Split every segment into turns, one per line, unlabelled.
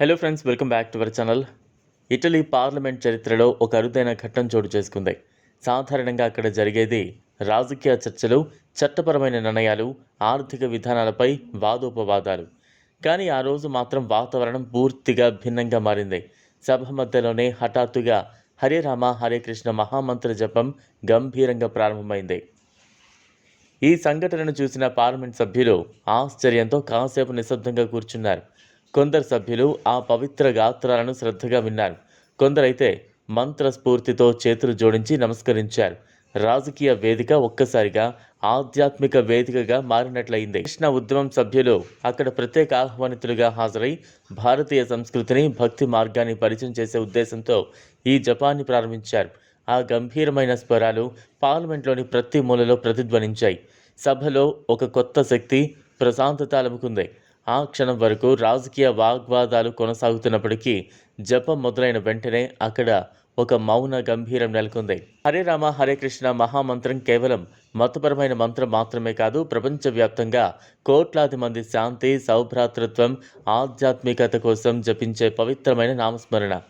Hello friends welcome back to our channel Italy parliament చరిత్రలో ఒక అరుదైన ఘట్టం చోటు చేసుకుంది. సాధారణంగా అక్కడ జరిగేది రాజకీయ చర్చలు చట్టపరమైన నిర్ణయాలు ఆర్థిక విధానాలపై వాదోపవాదాలు. కానీ ఆ రోజు మాత్రం వాతావరణం పూర్తిగా భిన్నంగా మారింది. సభ మధ్యలోనే హఠాత్తుగా హరే రామ హరే కృష్ణ మహామంత్ర జపం గంభీరంగా ప్రారంభమైంది. ఈ సంఘటనను చూసిన పార్లమెంట్ సభ్యులు ఆశ్చర్యంతో కాసేపు నిశ్శబ్దంగా కూర్చున్నారు. కొందరు సభ్యులు ఆ పవిత్ర గాత్రాలను శ్రద్ధగా విన్నారు. కొందరైతే మంత్రస్ఫూర్తితో చేతులు జోడించి నమస్కరించారు. రాజకీయ వేదిక ఒక్కసారిగా ఆధ్యాత్మిక వేదికగా మారినట్లయింది. కృష్ణ ఉద్యమం సభ్యులు అక్కడ ప్రత్యేక ఆహ్వానితులుగా హాజరై భారతీయ సంస్కృతిని భక్తి మార్గాన్ని పరిచయం చేసే ఉద్దేశంతో ఈ జపాన్ని ప్రారంభించారు. ఆ గంభీరమైన స్వరాలు పార్లమెంట్లోని ప్రతి మూలలో ప్రతిధ్వనించాయి. సభలో ఒక కొత్త శక్తి ప్రశాంతత అలుముకుంది. ఆ క్షణం వరకు రాజకీయ వాగ్వాదాలు కొనసాగుతున్నప్పటికీ జపం మొదలైన వెంటనే అక్కడ ఒక మౌన గంభీరం నెలకొంది. హరే రామ హరే కృష్ణ మహామంత్రం కేవలం మతపరమైన మంత్రం మాత్రమే కాదు ప్రపంచవ్యాప్తంగా కోట్లాది మంది శాంతి సౌభ్రాతృత్వం ఆధ్యాత్మికత కోసం జపించే పవిత్రమైన నామస్మరణ.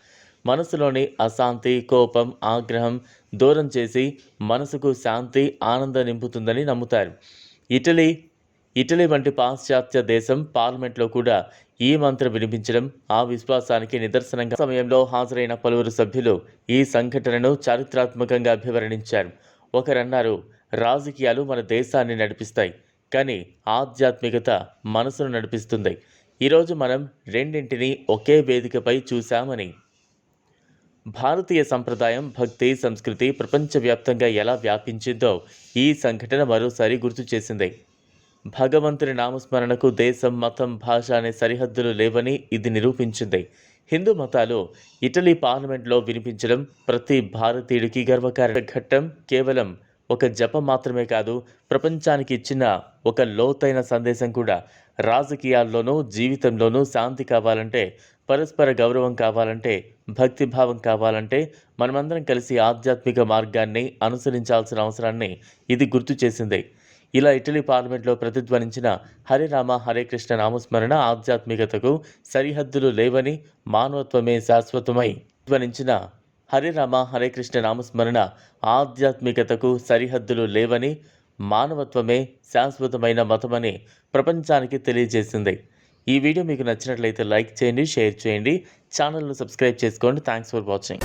మనసులోని అశాంతి కోపం ఆగ్రహం దూరం చేసి మనసుకు శాంతి ఆనందం నింపుతుందని నమ్ముతారు. ఇటలీ ఇటలీ వంటి పాశ్చాత్య దేశం పార్లమెంట్లో కూడా ఈ మంత్రం వినిపించడం ఆ విశ్వాసానికి నిదర్శనంగా సమయంలో హాజరైన పలువురు సభ్యులు ఈ సంఘటనను చారిత్రాత్మకంగా అభివర్ణించారు. ఒకరన్నారు రాజకీయాలు మన దేశాన్ని నడిపిస్తాయి కానీ ఆధ్యాత్మికత మనసును నడిపిస్తుంది. ఈరోజు మనం రెండింటినీ ఒకే వేదికపై చూశామని. భారతీయ సంప్రదాయం భక్తి సంస్కృతి ప్రపంచవ్యాప్తంగా ఎలా వ్యాపించిందో ఈ సంఘటన మరోసారి గుర్తు చేసింది. భగవంతుని నామస్మరణకు దేశం మతం భాష అనే సరిహద్దులు లేవని ఇది నిరూపించింది. హిందూ మతాలు ఇటలీ పార్లమెంట్లో వినిపించడం ప్రతి భారతీయుడికి గర్వకారణ. ఘట్టం కేవలం ఒక జపం మాత్రమే కాదు ప్రపంచానికి ఇచ్చిన ఒక లోతైన సందేశం కూడా. రాజకీయాల్లోనూ జీవితంలోనూ శాంతి కావాలంటే పరస్పర గౌరవం కావాలంటే భక్తిభావం కావాలంటే మనమందరం కలిసి ఆధ్యాత్మిక మార్గాన్ని అనుసరించాల్సిన అవసరాన్ని ఇది గుర్తు చేసింది. ఇలా ఇటలీ పార్లమెంట్లో ప్రతిధ్వనించిన హరే రామ హరే కృష్ణ నామస్మరణ ఆధ్యాత్మికతకు సరిహద్దులు లేవని మానవత్వమే శాశ్వతమై ధ్వనించిన హరే రామ హరే కృష్ణ నామస్మరణ ఆధ్యాత్మికతకు సరిహద్దులు లేవని మానవత్వమే శాశ్వతమైన మతమని ప్రపంచానికి తెలియజేసింది. ఈ వీడియో మీకు నచ్చినట్లయితే లైక్ చేయండి షేర్ చేయండి. ఛానల్ను సబ్స్క్రైబ్ చేసుకోండి. Thanks for watching.